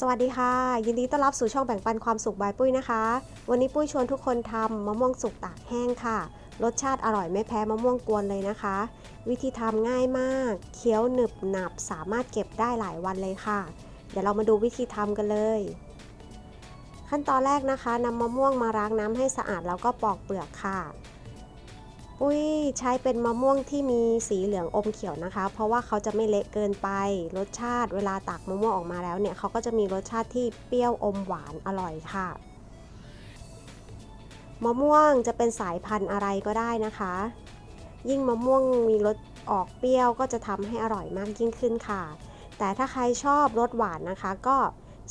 สวัสดีค่ะ ยินดีต้อนรับสู่ช่องแบ่งปันความสุขบายปุ้ยนะคะ วันนี้ปุ้ยชวนทุกคนทำมะม่วงสุกตากแห้งค่ะ รสชาติอร่อยไม่แพ้มะม่วงกวนเลยนะคะ วิธีทำง่ายมาก เคี้ยวหนึบหนับสามารถเก็บได้หลายวันเลยค่ะ เดี๋ยวเรามาดูวิธีทำกันเลย ขั้นตอนแรกนะคะนำมะม่วงมาล้างน้ำให้สะอาดแล้วก็ปอกเปลือกค่ะ ปุ้ยใช้เป็นมะม่วงที่มีสีเหลืองอมเขียวนะคะ เพราะว่าเขาจะไม่เละเกินไป รสชาติเวลาตักมะม่วงออกมาแล้วเนี่ยเขาก็จะมีรสชาติที่เปรี้ยวอมหวานอร่อยค่ะ มะม่วงจะเป็นสายพันธุ์อะไรก็ได้นะคะ ยิ่งมะม่วงมีรสออกเปรี้ยวก็จะทำให้อร่อยมากยิ่งขึ้นค่ะ แต่ถ้าใครชอบรสหวานนะคะ ก็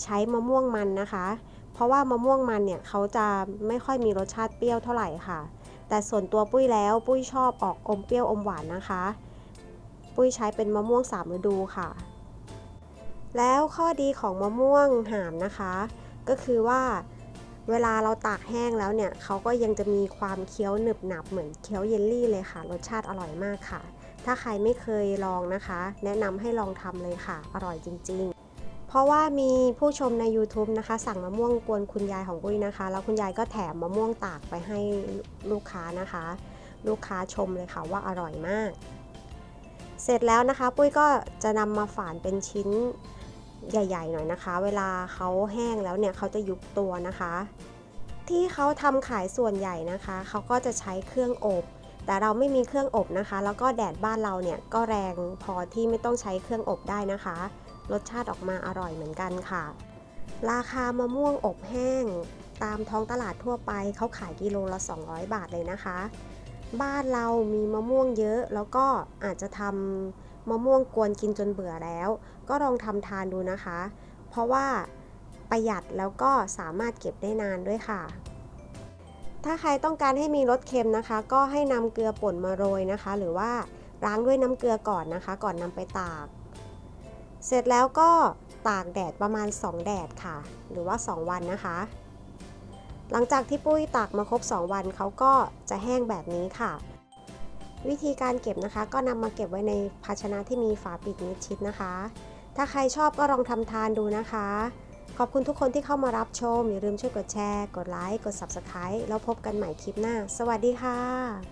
ใช้มะม่วงมันนะคะ เพราะว่ามะม่วงมันเนี่ยเขาจะไม่ค่อยมีรสชาติเปรี้ยวเท่าไหร่ค่ะ แต่ส่วนตัวปุ้ยแล้วปุ้ยชอบออกอมเปรี้ยวอมหวานนะคะ ปุ้ยใช้เป็นมะม่วงสามฤดูค่ะ แล้วข้อดีของมะม่วงหามนะคะ ก็คือว่าเวลาเราตากแห้งแล้วเนี่ยเขาก็ยังจะมีความเคี้ยวหนึบหนับเหมือนเคี้ยวเยลลี่เลยค่ะ รสชาติอร่อยมากค่ะ ถ้าใครไม่เคยลองนะคะ แนะนำให้ลองทำเลยค่ะ อร่อยจริง ๆ เพราะว่ามีผู้ชมใน YouTube นะคะ สั่งมะม่วงกวนคุณยายของปุ้ยนะคะ แล้วคุณยายก็แถมมะม่วงตากไปให้ลูกค้านะคะ ลูกค้าชมเลยค่ะว่าอร่อยมาก เสร็จแล้วนะคะ ปุ้ยก็จะนำมาฝานเป็นชิ้นใหญ่ ๆ หน่อยนะคะ เวลาเขาแห้งแล้วเนี่ยเขาจะยุบตัวนะคะ ที่เขาทำขายส่วนใหญ่นะคะเขาก็จะใช้เครื่องอบแต่เราไม่มีเครื่องอบนะคะ แล้วก็แดดบ้านเราเนี่ยก็แรงพอที่ไม่ต้องใช้เครื่องอบได้นะคะ รสชาติออกมาอร่อยเหมือนกันค่ะ ราคามะม่วงอบแห้ง ตามท้องตลาดทั่วไปเขาขายกิโลละ 200 บาทเลยนะคะ บ้านเรามีมะม่วงเยอะ แล้วก็อาจจะทำมะม่วงกวนกินจนเบื่อแล้ว ก็ลองทำทานดูนะคะ เพราะว่าประหยัดแล้วก็สามารถเก็บได้นานด้วยค่ะ ถ้าใครต้องการให้มีรสเค็มนะคะ ก็ให้นำเกลือป่นมาโรยนะคะ หรือว่าล้างด้วยน้ำเกลือก่อนนะคะ ก่อนนำไปตาก เสร็จแล้วก็ตากแดดประมาณ 2 แดดค่ะ หรือว่า 2 วันนะคะ หลังจากที่ปุ้ยตากมาครบ 2 วันเขาก็จะแห้งแบบนี้ค่ะ วิธีการเก็บนะคะ ก็นำมาเก็บไว้ในภาชนะที่มีฝาปิดมิดชิดนะคะ ถ้าใครชอบก็ลองทำทานดูนะคะ ขอบคุณทุกคนที่เข้ามารับชม อย่าลืมช่วยกดแชร์ กดไลค์ กด Subscribe แล้วพบกันใหม่คลิปหน้า สวัสดีค่ะ